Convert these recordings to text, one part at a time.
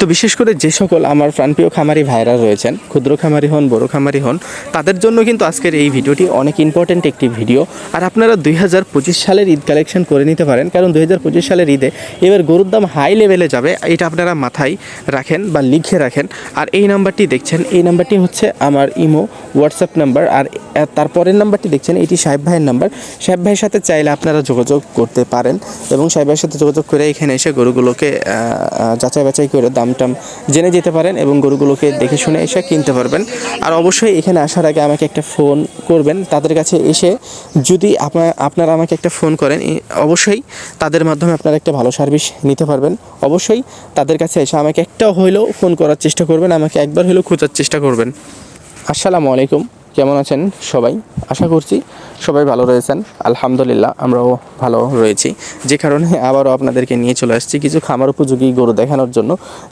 তো বিশেষ করে যে সকল আমার প্রাণপ্রিয় খামারি ভাইরা রয়েছেন, ক্ষুদ্র খামারি হন, বড় খামারি হন, তাদের জন্য কিন্তু আজকের এই ভিডিওটি অনেক ইম্পর্ট্যান্ট একটি ভিডিও। আর আপনারা দুই হাজার পঁচিশ সালের ঈদ কালেকশন করে নিতে পারেন, কারণ দুই হাজার পঁচিশ সালের ঈদে এবার গরুর দাম হাই লেভেলে যাবে, এটা আপনারা মাথায় রাখেন বা লিখে রাখেন। আর এই নাম্বারটি দেখছেন, এই নাম্বারটি হচ্ছে আমার ইমো হোয়াটসঅ্যাপ নাম্বার, আর তারপরের নাম্বারটি দেখছেন, এটি সাহেব ভাইয়ের নাম্বার। সাহেব ভাইয়ের সাথে চাইলে আপনারা যোগাযোগ করতে পারেন এবং সাহেব ভাইয়ের সাথে যোগাযোগ করে এখানে এসে গরুগুলোকে যাচাই বাছাই করে দাম টাম জেনে যেতে পারেন এবং গরুগুলোকে দেখে শুনে এসে কিনতে পারবেন। আর অবশ্যই এখানে আসার আগে আমাকে একটা ফোন করবেন। তাদের কাছে এসে যদি আপনার আমাকে একটা ফোন করেন অবশ্যই তাদের মাধ্যমে আপনারা একটা ভালো সার্ভিস নিতে পারবেন। অবশ্যই তাদের কাছে এসে আমাকে একটা হলেও ফোন করার চেষ্টা করবেন, আমাকে একবার হলেও খোঁজার চেষ্টা করবেন। আসসালামু আলাইকুম। কেমন আছেন সবাই? আশা করছি সবাই ভালো রয়েছেন? আলহামদুলিল্লাহ, আমরাও ভালো রয়েছি। যে কারণে আবারও আপনাদেরকে নিয়ে চলে আসছি কিছু খামার উপযোগী গরু দেখানোর জন্য।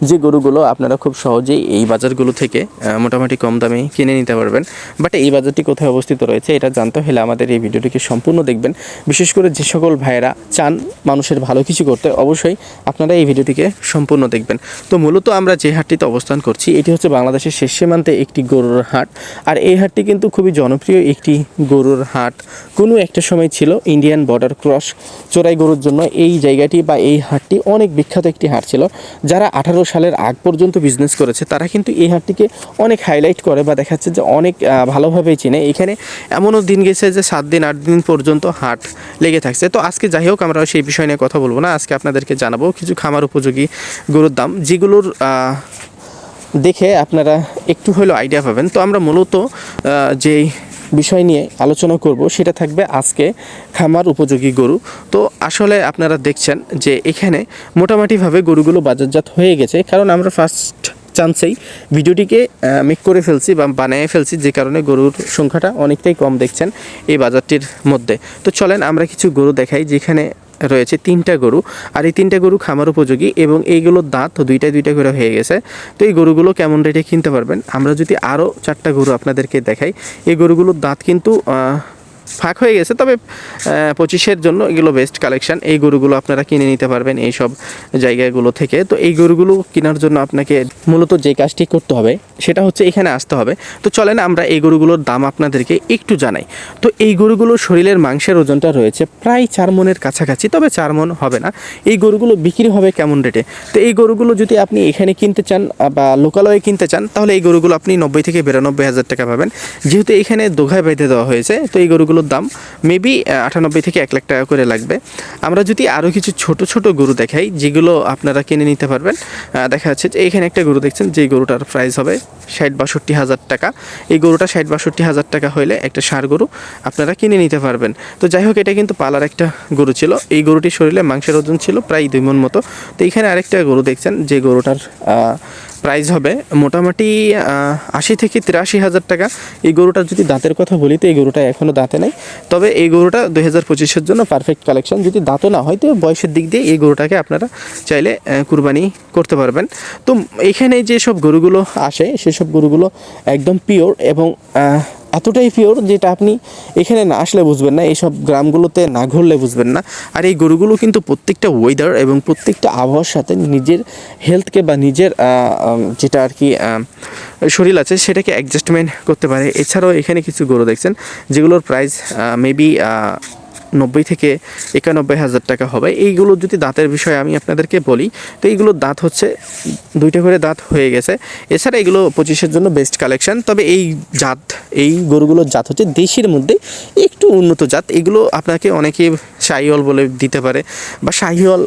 যে গরুগুলো আপনারা খুব সহজেই এই বাজারগুলো থেকে মোটামুটি কম দামে কিনে নিতে পারবেন। বাট এই বাজারটি কোথায় অবস্থিত রয়েছে, এটা জানতে হলে আমাদের এই ভিডিওটিকে সম্পূর্ণ দেখবেন। বিশেষ করে যে সকল ভাইয়েরা চান মানুষের ভালো কিছু করতে, অবশ্যই আপনারা এই ভিডিওটিকে সম্পূর্ণ দেখবেন। তো মূলত আমরা যে হাটটিতে অবস্থান করছি, এটি হচ্ছে বাংলাদেশের শেষ সীমান্তে একটি গরুর হাট। আর এই হাটটি কিন্তু খুবই জনপ্রিয় একটি গরুর হাট। কোনো একটা সময় ছিল ইন্ডিয়ান বর্ডার ক্রস চোরাই গরুর জন্য এই জায়গাটি বা এই হাটটি অনেক বিখ্যাত একটি হাট ছিল। যারা আঠারো সালের আগ পর্যন্ত বিজনেস করেছে, তারা কিন্তু এই হাটটিকে অনেক হাইলাইট করে বা দেখাচ্ছে যে অনেক ভালোভাবেই চিনে। এখানে এমনও দিন গেছে যে সাত দিন, আট দিন পর্যন্ত হাট লেগে থাকছে। তো আজকে যাই হোক, আমরা সেই বিষয় নিয়ে কথা বলব না। আজকে আপনাদেরকে জানাব কিছু খামার উপযোগী গরুর দাম, যেগুলোর দেখে আপনারা একটু হলেও আইডিয়া পাবেন। তো আমরা মূলত যেই বিষয় নিয়ে আলোচনা করব, সেটা থাকবে আজকে খামার উপযোগী গরু। তো আসলে আপনারা দেখছেন যে এখানে মোটামুটিভাবে গরুগুলো বাজারজাত হয়ে গেছে। কারণ আমরা ফার্স্ট চান্সেই ভিডিওটিকে মেক করে ফেলছি বা বানিয়ে ফেলছি, যে কারণে গরুর সংখ্যাটা অনেকটাই কম দেখছেন এই বাজারটির মধ্যে। তো চলেন আমরা কিছু গরু দেখাই, যেখানে রয়েছে তিনটা গরু। আর এই তিনটা গরু খামার উপযোগী এবং এইগুলোর দাঁত দুইটা দুইটা করে হয়ে গেছে। তো এই গরুগুলো কেমন রেটে কিনতে পারবেন? আমরা যদি আরও চারটা গরু আপনাদেরকে দেখাই, এই গরুগুলোর দাঁত কিন্তু ফাঁক হয়ে গেছে। তবে পঁচিশের জন্য এগুলো বেস্ট কালেকশন এই গরুগুলো আপনারা কিনে নিতে পারবেন এই সব জায়গাগুলো থেকে। তো এই গরুগুলো কেনার জন্য আপনাকে মূলত যে কাজটি করতে হবে, সেটা হচ্ছে এখানে আসতে হবে। তো চলেন আমরা এই গরুগুলোর দাম আপনাদেরকে একটু জানাই। তো এই গরুগুলো শরীরের মাংসের ওজনটা রয়েছে প্রায় চার মনের কাছাকাছি, তবে চার মন হবে না। এই গরুগুলো বিক্রি হবে কেমন রেটে? তো এই গরুগুলো যদি আপনি এখানে কিনতে চান বা লোকালয়ে কিনতে চান, তাহলে এই গরুগুলো আপনি নব্বই থেকে বিরানব্বই হাজার টাকা পাবেন। যেহেতু এখানে দোঘায় বেঁধে দেওয়া হয়েছে, তো এই গরুগুলোর দাম মেবি আটানব্বই থেকে এক লাখ টাকা করে লাগবে। আমরা যদি আরও কিছু ছোট ছোট গরু দেখাই, যেগুলো আপনারা কিনে নিতে পারবেন দেখা যাচ্ছে যে এখানে একটা গরু দেখছেন, যে গরুটার প্রাইস হবে ষাট বাষট্টি হাজার টাকা। এই গরুটা ষাট বাষট্টি হাজার টাকা হলে একটা সার গরু আপনারা কিনে নিতে পারবেন। তো যাই হোক, এটা কিন্তু পালার একটা গরু ছিল। এই গরুটির শরীরে মাংসের ওজন ছিল প্রায় দুই মন মতো। তো এখানে আরেকটা গরু দেখছেন, যে গরুটার প্রাইস হবে মোটামুটি আশি থেকে তিরাশি হাজার টাকা। এই গরুটা যদি দাঁতের কথা বলি তো এই গরুটা এখনও দাঁতে নেই। তবে এই গরুটা দুই হাজার পঁচিশের জন্য পারফেক্ট কালেকশন যদি দাঁতও না হয় তো বয়সের দিক দিয়ে এই গরুটাকে আপনারা চাইলে কুরবানি করতে পারবেন। তো এখানে যেসব গরুগুলো আসে, সেসব গরুগুলো একদম পিওর এবং এতটাই পিওর যেটা আপনি এখানে না আসলে বুঝবেন না, এইসব গ্রামগুলোতে না ঘুরলে বুঝবেন না। আর এই গরুগুলো কিন্তু প্রত্যেকটা ওয়েদার এবং প্রত্যেকটা আবহাওয়ার সাথে নিজের হেলথকে বা নিজের যেটা আর কি শরীর আছে সেটাকে অ্যাডজাস্টমেন্ট করতে পারে। এছাড়াও এখানে কিছু গরু দেখছেন, যেগুলোর প্রাইস মেবি নব্বই থেকে একানব্বই হাজার টাকা হবে। এইগুলো যদি দাঁতের বিষয়ে আমি আপনাদেরকে বলি, তো এইগুলো দাঁত হচ্ছে, দুইটা করে দাঁত হয়ে গেছে। এছাড়া এগুলো পঁচিশের জন্য বেস্ট কালেকশান তবে এই জাত, এই গরুগুলোর জাত হচ্ছে দেশির মধ্যে একটু উন্নত জাত। এগুলো আপনাকে অনেকে শাহিওল বলে দিতে পারে বা শাহিওল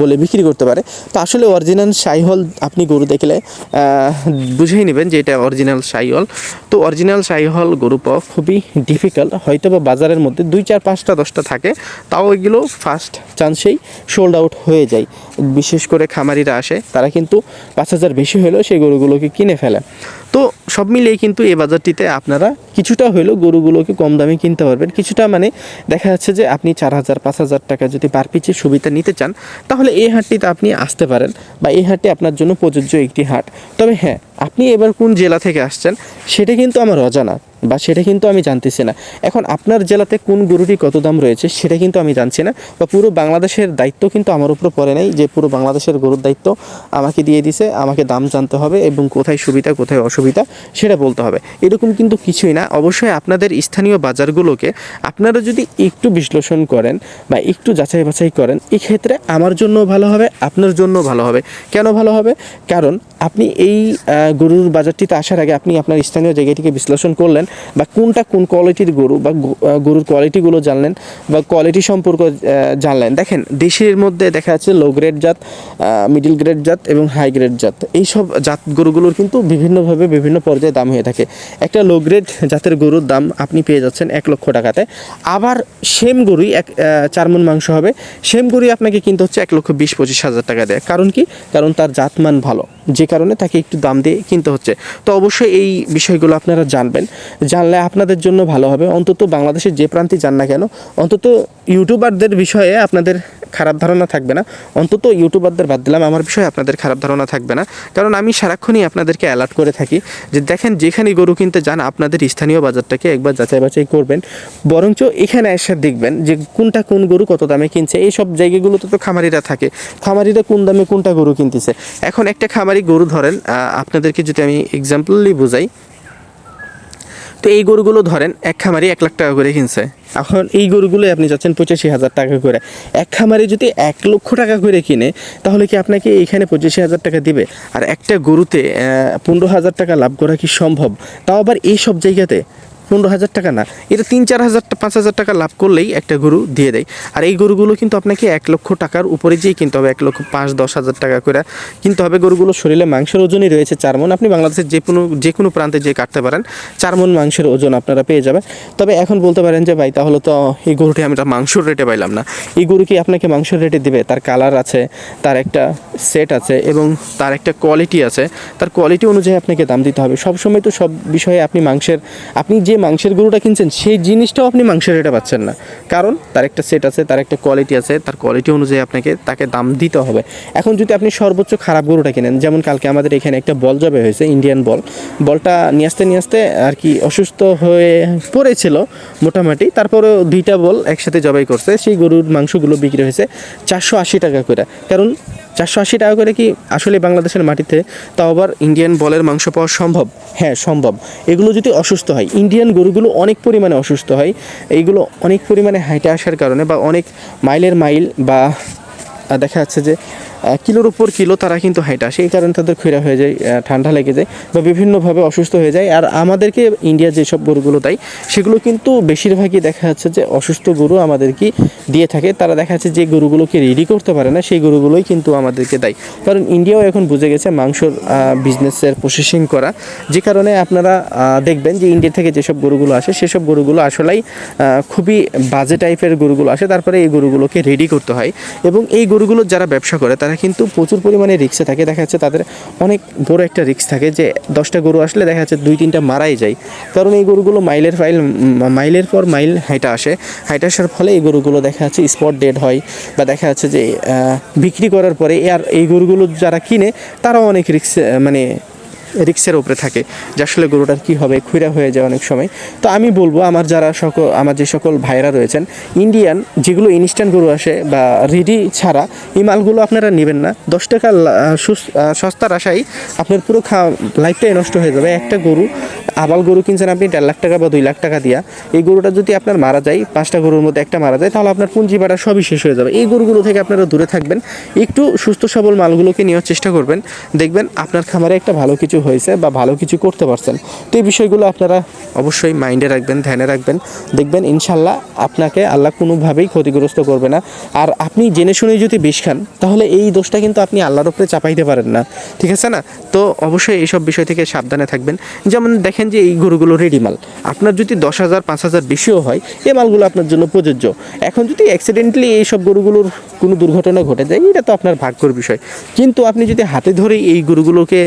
বলে বিক্রি করতে পারে। তো আসলে অরিজিনাল শাহিওল আপনি গরু দেখলে বুঝেই নেবেন যে এটা অরিজিনাল শাহিওল তো অরিজিনাল শাহিওল গরু পাওয়া খুবই ডিফিকাল্ট হয়তো বা বাজারের মধ্যে দুই চার পাঁচটা দশটা থাকে, তাও এগুলো ফার্স্ট চান্সেই সোল্ড আউট হয়ে যায়। বিশেষ করে খামারিরা আসে, তারা কিন্তু পাঁচ হাজার বেশি হলেও সেই গরুগুলোকে কিনে ফেলে। তো সব মিলিয়ে কিন্তু এই বাজারটিতে আপনারা কিছুটা হলেও গরুগুলোকে কম দামে কিনতে পারবেন। কিছুটা মানে দেখা যাচ্ছে যে আপনি চার হাজার, পাঁচ হাজার টাকা যদি পার পিচের সুবিধা নিতে চান, তাহলে এই হাটটিতে আপনি আসতে পারেন বা এই হাটটি আপনার জন্য প্রযোজ্য একটি হাট। তবে হ্যাঁ আপনি এবার কোন জেলা থেকে আসছেন, সেটা কিন্তু আমার অজানা বা সেটা কিন্তু আমি জানতেছি না। এখন আপনার জেলাতে কোন গরুটি কত দাম রয়েছে, সেটা কিন্তু আমি জানছি না বা পুরো বাংলাদেশের দায়িত্ব কিন্তু আমার উপর পড়ে নাই যে পুরো বাংলাদেশের গরুর দায়িত্ব আমাকে দিয়ে দিছে, আমাকে দাম জানতে হবে এবং কোথায় সুবিধা, কোথায় অসুবিধা সেটা বলতে হবে। এরকম কিন্তু কিছুই না। অবশ্যই আপনাদের স্থানীয় বাজারগুলোকে আপনারা যদি একটু বিশ্লেষণ করেন বা একটু যাচাই বাছাই করেন, এক্ষেত্রে আমার জন্য ভালো হবে, আপনার জন্য ভালো হবে। কেন ভালো হবে? কারণ আপনি এই গরুর বাজারটিতে আসার আগে আপনি আপনার স্থানীয় জায়গাটিকে বিশ্লেষণ করলেন বা কোনটা কোন কোয়ালিটির গরু বা গরুর কোয়ালিটিগুলো জানলেন বা কোয়ালিটি সম্পর্ক জানলেন। দেখেন, দেশের মধ্যে দেখা যাচ্ছে লো গ্রেড জাত মিডিল গ্রেড জাত এবং হাই গ্রেড জাত। এইসব জাত গরুগুলোর কিন্তু বিভিন্নভাবে বিভিন্ন পর্যায়ে দাম হয়ে থাকে। একটা লো গ্রেড জাতের গরুর দাম আপনি পেয়ে যাচ্ছেন এক লক্ষ টাকাতে। আবার সেম গরুই এক চার মন মাংস হবে। সেম গরুই আপনাকে কিন্তু হচ্ছে এক লক্ষ বিশ পঁচিশ হাজার টাকা দেয়। কারণ কি? কারণ তার জাতমান ভালো। যে কারণে তাকে একটু দাম দিয়ে কিনতে হচ্ছে। তো অবশ্যই এই বিষয়গুলো আপনারা জানবেন। জানলে আপনাদের জন্য ভালো হবে। অন্তত বাংলাদেশের যে প্রান্তে যান না কেন, অন্তত ইউটিউবারদের বিষয়ে আপনাদের খারাপ ধারণা থাকবে না। অন্তত ইউটিউবারদের বাদ দিলাম, আমার বিষয়ে আপনাদের খারাপ ধারণা থাকবে না। কারণ আমি সারাক্ষণই আপনাদেরকে অ্যালার্ট করে থাকি যে দেখেন যেখানে গরু কিনতে যান, আপনাদের স্থানীয় বাজারটাকে একবার যাচাই বাছাই করবেন। বরঞ্চ এখানে এসে দেখবেন যে কোনটা কোন গরু কত দামে কিনছে। এই সব জায়গাগুলোতে তো খামারিরা থাকে। খামারিরা কোন দামে কোনটা গরু কিনতেছে। এখন একটা খামারি গরু ধরেন আপনাদেরকে যদি আমি এক্সাম্পলি বোঝাই তো এই গরুগুলো ধরেন এক খামারি এক লাখ টাকা করে কিনছে। এখন এই গরুগুলো আপনি যাচ্ছেন পঁচাশি হাজার টাকা করে। এক খামারি যদি এক লক্ষ টাকা করে কিনে, তাহলে কি আপনাকে এইখানে পঁচাশি হাজার টাকা দিবে? আর একটা গরুতে পনেরো হাজার টাকা লাভ করা কি সম্ভব? তাও আবার এই সব জায়গাতে পনেরো হাজার টাকা না, এটা তিন চার হাজার পাঁচ হাজার টাকা লাভ করলেই একটা গরু দিয়ে দেয়। আর এই গরুগুলো কিন্তু আপনাকে এক লক্ষ টাকার উপরে যেই কিনতে হবে, এক লক্ষ পাঁচ, দশ হাজার টাকা করে কিনতে হবে। গরুগুলো শরীরে মাংসের ওজনই রয়েছে চার মন। আপনি বাংলাদেশের যে কোনো যে কোনো প্রান্তে যে কাটতে পারেন, চার মন মাংসের ওজন আপনারা পেয়ে যাবেন। তবে এখন বলতে পারেন যে, ভাই, তাহলে তো এই গরুটি আমরা মাংসর রেটে পাইলাম না। এই গরু কি আপনাকে মাংসের রেটে দিবে? তার কালার আছে, তার একটা সেট আছে এবং তার একটা কোয়ালিটি আছে। তার কোয়ালিটি অনুযায়ী আপনাকে দাম দিতে হবে। সবসময় তো সব বিষয়ে আপনি মাংসের, আপনি যে মাংসের গরুটা কিনছেন, সেই জিনিসটাও আপনি মাংসের রেটে পাচ্ছেন না। কারণ তার একটা সেট আছে, তার একটা কোয়ালিটি আছে, তার কোয়ালিটি অনুযায়ী আপনাকে তাকে দাম দিতে হবে। এখন যদি আপনি সর্বোচ্চ খারাপ গরুটা কিনেন, যেমন কালকে আমাদের এখানে একটা বল জবে হয়েছে ইন্ডিয়ান বল, বলটা নিয়ে আসতে নিয়ে আসতে আর কি অসুস্থ হয়ে পড়েছিল মোটামুটি, তারপরেও দুইটা বল একসাথে জবাই করছে, সেই গরুর মাংসগুলো বিক্রি হয়েছে চারশো আশি টাকা করে। কারণ চারশো আশি টাকা করে কি আসলে বাংলাদেশের মাটিতে তাও আবার ইন্ডিয়ান বলের মাংস পাওয়া সম্ভব? হ্যাঁ সম্ভব। এগুলো যদি অসুস্থ হয় ইন্ডিয়ান গরুগুলো অনেক পরিমাণে অসুস্থ হয়, এইগুলো অনেক পরিমাণে হাইটে আসার কারণে বা অনেক মাইলের মাইল বা দেখা যাচ্ছে যে কিলোর উপর কিলো তারা কিন্তু হাইট আসে। এই কারণে তাদের খৈরা হয়ে যায় ঠান্ডা লেগে যায় বা বিভিন্নভাবে অসুস্থ হয়ে যায়। আর আমাদেরকে ইন্ডিয়া যেসব গরুগুলো দেয়, সেগুলো কিন্তু বেশিরভাগই দেখা যাচ্ছে যে অসুস্থ গরু আমাদেরকে দিয়ে থাকে। তারা দেখা যাচ্ছে যে গরুগুলোকে রেডি করতে পারে না, সেই গরুগুলোই কিন্তু আমাদেরকে দেয়। কারণ ইন্ডিয়াও এখন বুঝে গেছে মাংসর বিজনেসের প্রসেসিং করা। যে কারণে আপনারা দেখবেন যে ইন্ডিয়া থেকে যেসব গরুগুলো আসে, সেসব গরুগুলো আসলেই খুবই বাজে টাইপের গরুগুলো আসে। তারপরে এই গরুগুলোকে রেডি করতে হয়। এবং এই গরুগুলো যারা ব্যবসা করে তারা কিন্তু প্রচুর পরিমাণে রিক্সে থাকে। দেখা যাচ্ছে তাদের অনেক বড় একটা রিক্স থাকে যে দশটা গরু আসলে দেখা যাচ্ছে দুই, তিনটা মারাই যায়। কারণ এই গরুগুলো মাইলের ফাইল মাইলের পর মাইল হাইটা আসে। হাইটা আসার ফলে এই গরুগুলো দেখা যাচ্ছে স্পট ডেড হয় বা দেখা যাচ্ছে যে বিক্রি করার পরে আর এই গরুগুলো যারা কিনে, তারাও অনেক রিক্স মানে রিক্সের উপরে থাকে, যে আসলে গরুটার কী হবে খুঁড়া হয়ে যায় অনেক সময়। তো আমি বলব, আমার যারা সকল, আমার যে সকল ভাইরা রয়েছেন ইন্ডিয়ান যেগুলো ইনস্ট্যান্ট গরু আসে বা রেডি ছাড়া, এই মালগুলো আপনারা নেবেন না। দশ টাকা সস্তার আশায় আপনার পুরো খা লাইফটাই নষ্ট হয়ে যাবে। একটা গরু আবাল গরু কিনছেন আপনি দেড় লাখ টাকা বা দুই লাখ টাকা দিয়া। এই গরুটা যদি আপনার মারা যায়, পাঁচটা গরুর মধ্যে একটা মারা যায়, তাহলে আপনার পুঁজি বাড়া সবই শেষ হয়ে যাবে। এই গরুগুলো থেকে আপনারা দূরে থাকবেন, একটু সুস্থ সবল মালগুলোকে নেওয়ার চেষ্টা করবেন। দেখবেন আপনার খামারে একটা ভালো কিছু হয়েছে বা ভালো কিছু করতে পারছেন। তো এই বিষয়গুলো আপনারা অবশ্যই মাইন্ডে রাখবেন, ধ্যানে রাখবেন। দেখবেন ইনশাল্লাহ আপনাকে আল্লাহ কোনোভাবেই ক্ষতিগ্রস্ত করবে না। আর আপনি জেনে শুনে যদি বিষ খান, তাহলে এই দোষটা কিন্তু আপনি আল্লাহর উপরে চাপাইতে পারেন না। ঠিক আছে না? তো অবশ্যই এইসব বিষয় থেকে সাবধানে থাকবেন। যেমন দেখেন যে এই গরুগুলো রেডি মাল, আপনার যদি দশ হাজার, পাঁচ হাজার বেশিও হয়, এই মালগুলো আপনার জন্য প্রযোজ্য। এখন যদি অ্যাক্সিডেন্টালি এইসব গরুগুলোর কোনো দুর্ঘটনা ঘটে যায়, এটা তো আপনার ভাগ্যর বিষয়। কিন্তু আপনি যদি হাতে ধরে এই গরুগুলোকে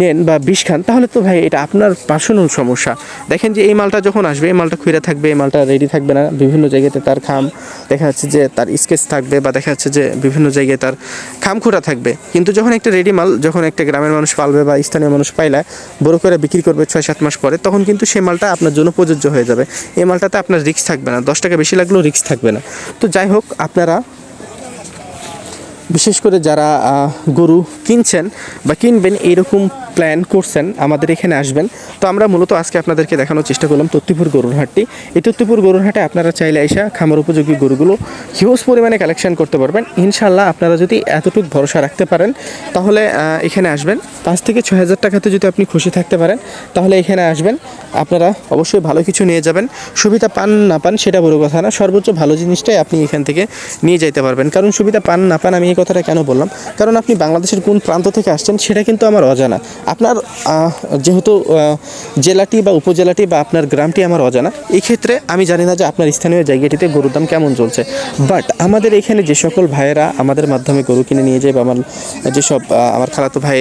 নেন বা বিষ খান, তাহলে তো ভাই এটা আপনার পার্সোনাল সমস্যা। দেখেন যে এই মালটা যখন আসবে, এই মালটা খুঁড়ে থাকবে, এই মালটা রেডি থাকবে না, বিভিন্ন জায়গাতে তার খাম, দেখা যাচ্ছে যে তার স্কেচ থাকবে বা দেখা যাচ্ছে যে বিভিন্ন জায়গায় তার খাম খোঁড়া থাকবে। কিন্তু যখন একটা রেডি মাল, যখন একটা গ্রামের মানুষ পালবে বা স্থানীয় মানুষ পাইলে, বড় করে বিক্রি করবে ছয় সাত মাস পরে, তখন কিন্তু সেই মালটা আপনার জন্য প্রযোজ্য হয়ে যাবে। এই মালটাতে আপনার রিস্ক থাকবে না, দশ টাকা বেশি লাগলেও রিস্ক থাকবে না। তো যাই হোক, আপনারা বিশেষ করে যারা গরু কিনছেন বা কিনবেন এইরকম প্ল্যান করছেন, আমাদের এখানে আসবেন। তো আমরা মূলত আজকে আপনাদেরকে দেখানোর চেষ্টা করলাম তত্তিপুর গরুর হাটটি। এই তত্তিপুর গরুর হাটে আপনারা চাইলে এসে খামার উপযোগী গরুগুলো হিউজ পরিমাণে কালেকশন করতে পারবেন। ইনশাল্লাহ আপনারা যদি এতটুকু ভরসা রাখতে পারেন, তাহলে এখানে আসবেন। পাঁচ থেকে ছয় হাজার টাকাতে যদি আপনি খুশি থাকতে পারেন, তাহলে এখানে আসবেন। আপনারা অবশ্যই ভালো কিছু নিয়ে যাবেন। সুবিধা পান না পান সেটা বড় কথা না। সর্বোচ্চ ভালো জিনিসটাই আপনি এখান থেকে নিয়ে যাইতে পারবেন। কারণ সুবিধা পান না পান আমি কথাটা কেন বললাম? কারণ আপনি বাংলাদেশের কোন প্রান্ত থেকে আসছেন সেটা কিন্তু আমার অজানা। আপনার যেহেতু জেলাটি বা উপজেলাটি বা আপনার গ্রামটি আমার অজানা এই ক্ষেত্রে আমি জানি না যে আপনার স্থানীয় জায়গাটিতে গরুর দাম কেমন চলছে। বাট আমাদের এখানে যে সকল ভাইয়েরা আমাদের মাধ্যমে গরু কিনে নিয়ে যায় বা আমার যেসব আমার খালাতো ভাই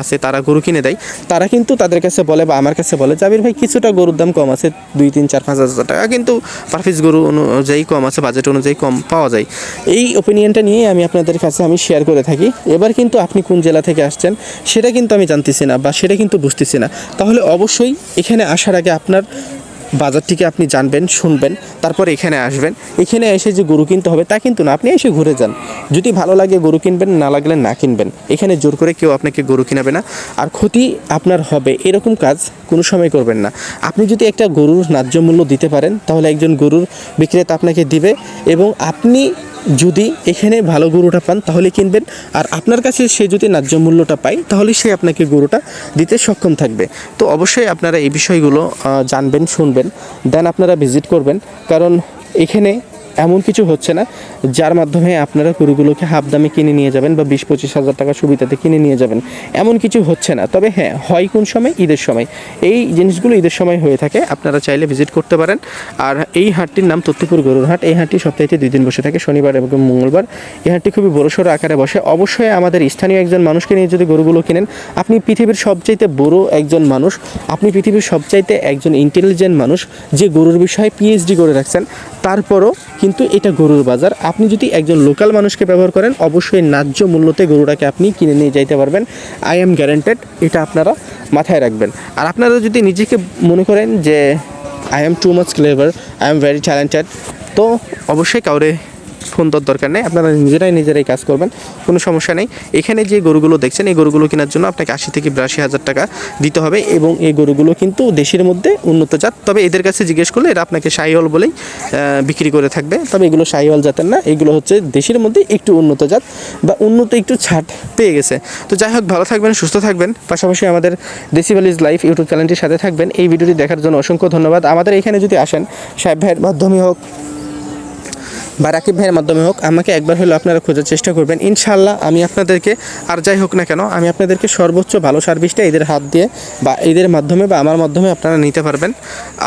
আছে, তারা গরু কিনে দেয়, তারা কিন্তু তাদের কাছে বলে বা আমার কাছে বলে জাবির ভাই, কিছুটা গরুর দাম কম আছে, দুই, তিন, চার, পাঁচ হাজার টাকা। কিন্তু পার পিস গরু অনুযায়ী কম আছে বাজেট অনুযায়ী কম পাওয়া যায়। এই ওপিনিয়নটা নিয়ে আমি আপনাদের কাছে আমি শেয়ার করে থাকি। এবার কিন্তু আপনি কোন জেলা থেকে আসছেন, সেটা কিন্তু আমি জানতেছি না বা সেটা কিন্তু বুঝতেছি না। তাহলে অবশ্যই এখানে আসার আগে আপনার বাজারটিকে আপনি জানবেন, শুনবেন, তারপর এখানে আসবেন। এখানে এসে যে গরু কিনতে হবে তা কিন্তু না, আপনি এসে ঘুরে যান। যদি ভালো লাগে গরু কিনবেন, না লাগলে না কিনবেন। এখানে জোর করে কেউ আপনাকে গরু কিনাবে না। আর ক্ষতি আপনার হবে, এরকম কাজ কোনো সময় করবেন না। আপনি যদি একটা গরুর ন্যায্য মূল্য দিতে পারেন, তাহলে একজন গরুর বিক্রেতা আপনাকে দিবে এবং আপনি যদি এখানে ভালো গরুটা পান, তাহলে কিনবেন। আর আপনার কাছে সে যদি ন্যায্য মূল্যটা পায়, তাহলে সে আপনাকে গরুটা দিতে সক্ষম থাকবে। তো অবশ্যই আপনারা এই বিষয়গুলো জানবেন, শুনবেন। দেন আপনারা ভিজিট করবেন। কারণ এখানে এমন কিছু হচ্ছে না, যার মাধ্যমে আপনারা গরুগুলোকে হাফ দামে কিনে নিয়ে যাবেন বা বিশ পঁচিশ হাজার টাকা সুবিধাতে কিনে নিয়ে যাবেন। এমন কিছু হচ্ছে না। তবে হ্যাঁ হয় কোন সময়? ঈদের সময়। এই জিনিসগুলো ঈদের সময় হয়ে থাকে। আপনারা চাইলে ভিজিট করতে পারেন। আর এই হাটটির নাম তত্তিপুর গরুর হাট। এই হাটটি সপ্তাহে দুই দিন বসে থাকে, শনিবার এবং মঙ্গলবার। এই হাটটি খুবই বড়সড় আকারে বসে। অবশ্যই আমাদের স্থানীয় একজন মানুষকে নিয়ে যদি গরুগুলো কিনেন, আপনি পৃথিবীর সবচাইতে বড় একজন মানুষ, আপনি পৃথিবীর সবচাইতে একজন ইন্টেলিজেন্ট মানুষ, যে গরুর বিষয়ে পিএইচডি করে রাখছেন, তারপরও কিন্তু এটা গরুর বাজার। আপনি যদি একজন লোকাল মানুষকে ব্যবহার করেন, অবশ্যই ন্যায্য মূল্যতে গরুটাকে আপনি কিনে নিয়ে যাইতে পারবেন। আই এম গ্যারেন্টেড এটা আপনারা মাথায় রাখবেন। আর আপনারা যদি নিজেকে মনে করেন যে I am too much clever I am very talented তো অবশ্যই কাউরে ফোন দেওয়ার দরকার নেই। আপনারা নিজেরাই নিজেরাই কাজ করবেন, কোনো সমস্যা নেই। এখানে যে গরুগুলো দেখছেন, এই গরুগুলো কেনার জন্য আপনাকে আশি থেকে বিরাশি হাজার টাকা দিতে হবে এবং এই গরুগুলো কিন্তু দেশের মধ্যে উন্নত জাত। তবে এদের কাছে জিজ্ঞেস করলে এরা আপনাকে শাহিওয়াল বলেই বিক্রি করে থাকবে। তবে এগুলো শাহিওয়াল জাতের না, এগুলো হচ্ছে দেশের মধ্যে একটু উন্নত জাত বা উন্নত একটু ছাড় পেয়ে গেছে। তো যাই হোক, ভালো থাকবেন, সুস্থ থাকবেন। পাশাপাশি আমাদের ডেসিবালিজ লাইফ ইউটিউব চ্যানেলটির সাথে থাকবেন। এই ভিডিওটি দেখার জন্য অসংখ্য ধন্যবাদ। আমাদের এখানে যদি আসেন, সাহেব ভাইয়ের মাধ্যমে হোক বা রাকিব ভাইয়ের মাধ্যমে হোক, আমাকে একবার হলেও আপনারা খোঁজার চেষ্টা করবেন। ইনশাল্লাহ আমি আপনাদেরকে, আর যাই হোক না কেন, আমি আপনাদেরকে সর্বোচ্চ ভালো সার্ভিসটা এদের হাত দিয়ে বা এদের মাধ্যমে বা আমার মাধ্যমে আপনারা নিতে পারবেন।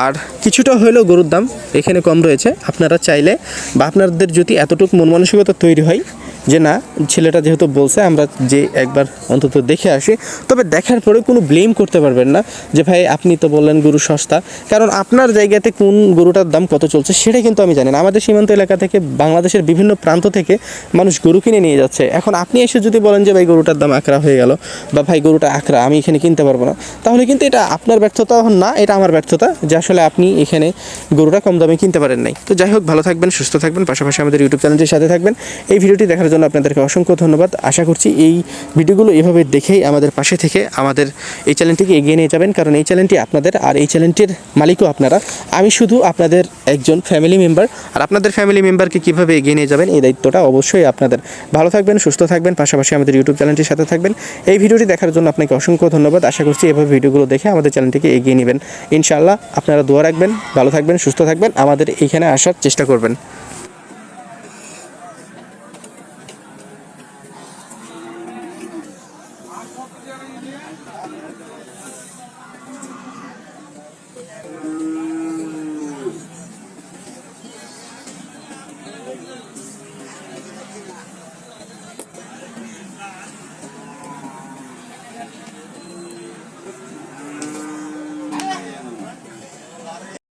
আর কিছুটা হলেও গরুর দাম এখানে কম রয়েছে। আপনারা চাইলে বা আপনাদের যদি এতটুকু মন মানসিকতা তৈরি হয় যে না, ছেলেটা যেহেতু বলছে, আমরা যে একবার অন্তত দেখে আসি। তবে দেখার পরে কোনো ব্লেম করতে পারবেন না যে, ভাই, আপনি তো বললেন গরু সস্তা। কারণ আপনার জায়গাতে কোন গরুটার দাম কত চলছে, সেটা কিন্তু আমি জানি না। আমাদের সীমান্ত এলাকা থেকে, বাংলাদেশের বিভিন্ন প্রান্ত থেকে মানুষ গরু কিনে নিয়ে যাচ্ছে। এখন আপনি এসে যদি বলেন যে, ভাই, গরুটার দাম আকরা হয়ে গেল বা, ভাই, গরুটা আকরা আমি এখানে কিনতে পারব না। তাহলে কিন্তু এটা আপনার ব্যর্থতা না, এটা আমার ব্যর্থতা যে, আসলে আপনি এখানে গরুটা কম দামে কিনতে পারেন নাই। তো যাই হোক, ভালো থাকবেন, সুস্থ থাকবেন। পাশাপাশি আমাদের ইউটিউব চ্যানেলটির সাথে থাকবেন। এই ভিডিওটি দেখার জন্য আপনাদেরকে অসংখ্য ধন্যবাদ। আশা করছি এই ভিডিওগুলো এভাবে দেখেই আমাদের পাশে থেকে আমাদের এই চ্যানেলটিকে এগিয়ে নিয়ে যাবেন। কারণ এই চ্যানেলটি আপনাদের আর এই চ্যানেলটির মালিকও আপনারা। আমি শুধু আপনাদের একজন ফ্যামিলি মেম্বার আর আপনাদের ফ্যামিলি মেম্বারকে কীভাবে এগিয়ে নিয়ে যাবেন, এই দায়িত্বটা অবশ্যই আপনাদের। ভালো থাকবেন, সুস্থ থাকবেন, পাশাপাশি আমাদের ইউটিউব চ্যানেলটির সাথে থাকবেন। এই ভিডিওটি দেখার জন্য আপনাকে অসংখ্য ধন্যবাদ। আশা করছি এভাবে ভিডিওগুলো দেখে আমাদের চ্যানেলটিকে এগিয়ে নেবেন। ইনশাআল্লাহ আপনারা দোয়া রাখবেন, ভালো থাকবেন, সুস্থ থাকবেন। আমাদের এইখানে আসার চেষ্টা করবেন।